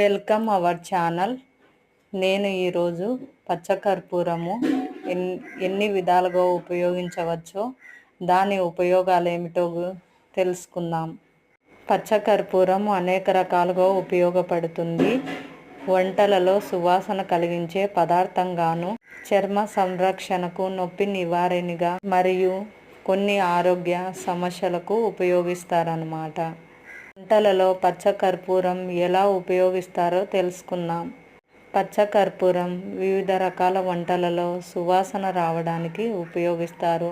Welcome our channel. నేను ఈరోజు పచ్చకర్పూరము ఎన్ ఎన్ని విధాలుగా ఉపయోగించవచ్చో దాని ఉపయోగాలు ఏమిటో తెలుసుకుందాం. పచ్చకర్పూరం అనేక రకాలుగా ఉపయోగపడుతుంది. వంటలలో సువాసన కలిగించే పదార్థంగాను చర్మ సంరక్షణకు నొప్పి నివారణగా మరియు కొన్ని ఆరోగ్య సమస్యలకు ఉపయోగిస్తారన్నమాట. వంటలలో పచ్చకర్పూరం ఎలా ఉపయోగిస్తారో తెలుసుకుందాం. పచ్చకర్పూరం వివిధ రకాల వంటలలో సువాసన రావడానికి ఉపయోగిస్తారు.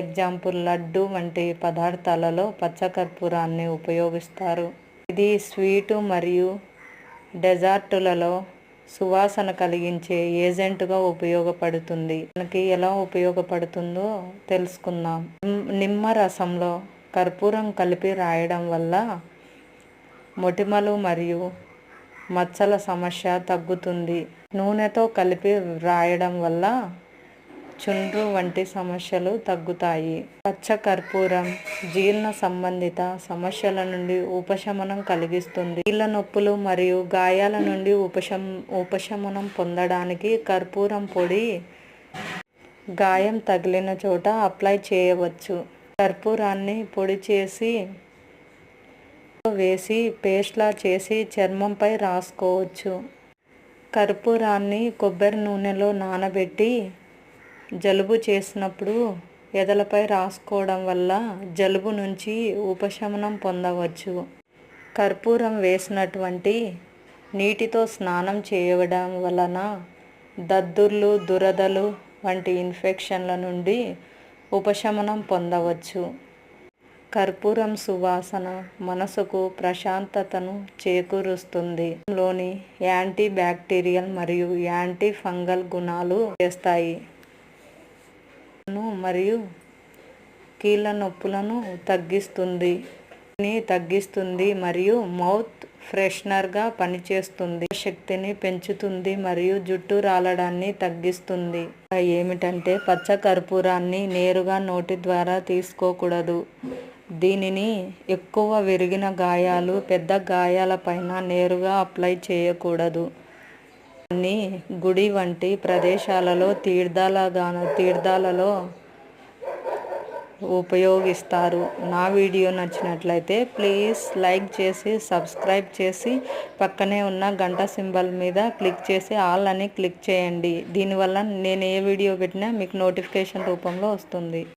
ఎగ్జాంపుల్ లడ్డు వంటి పదార్థాలలో పచ్చకర్పూరాన్ని ఉపయోగిస్తారు. ఇది స్వీటు మరియు డెజర్టులలో సువాసన కలిగించే ఏజెంట్గా ఉపయోగపడుతుంది. మనకి ఎలా ఉపయోగపడుతుందో తెలుసుకుందాం. నిమ్మ రసంలో కర్పూరం కలిపి రాయడం వల్ల మొటిమలు మరియు మచ్చల సమస్య తగ్గుతుంది. నూనెతో కలిపి వ్రాయడం వల్ల చుండ్రు వంటి సమస్యలు తగ్గుతాయి. పచ్చ కర్పూరం జీర్ణ సంబంధిత సమస్యల నుండి ఉపశమనం కలిగిస్తుంది. కీళ్ళ నొప్పులు మరియు గాయాల నుండి ఉపశం ఉపశమనం పొందడానికి కర్పూరం పొడి గాయం తగిలిన చోట అప్లై చేయవచ్చు. కర్పూరాన్ని పొడి చేసి వేసి పేస్ట్లా చేసి చర్మంపై రాసుకోవచ్చు. కర్పూరాన్ని కొబ్బరి నూనెలో నానబెట్టి జలుబు చేసినప్పుడు ఎదలపై రాసుకోవడం వల్ల జలుబు నుంచి ఉపశమనం పొందవచ్చు. కర్పూరం వేసినటువంటి నీటితో స్నానం చేయడం వలన దద్దుర్లు దురదలు వంటి ఇన్ఫెక్షన్ల నుండి ఉపశమనం పొందవచ్చు. కర్పూరం సువాసన మనసుకు ప్రశాంతతను చేకూరుస్తుంది. లోని యాంటీ బ్యాక్టీరియల్ మరియు యాంటీ ఫంగల్ గుణాలు చేస్తాయి. ను మరియు కీళ్ళ నొప్పులను తగ్గిస్తుంది. ని తగ్గిస్తుంది మరియు మౌత్ ఫ్రెషనర్గా పనిచేస్తుంది. శక్తిని పెంచుతుంది మరియు జుట్టు రాలడాన్ని తగ్గిస్తుంది. ఏమిటంటే పచ్చ కర్పూరాన్ని నేరుగా నోటి ద్వారా తీసుకోకూడదు. దీనిని ఎక్కువ విరిగిన గాయాలు పెద్ద గాయాలపైన నేరుగా అప్లై చేయకూడదు. కొన్ని గుడి వంటి ప్రదేశాలలో తీర్థాలగాను తీర్థాలలో ఉపయోగిస్తారు. నా వీడియో నచ్చినట్లయితే ప్లీజ్ లైక్ చేసి సబ్స్క్రైబ్ చేసి పక్కనే ఉన్న గంట సింబల్ మీద క్లిక్ చేసి ఆల్ అని క్లిక్ చేయండి. దీనివల్ల నేను ఏ వీడియో పెట్టినా మీకు నోటిఫికేషన్ రూపంలో వస్తుంది.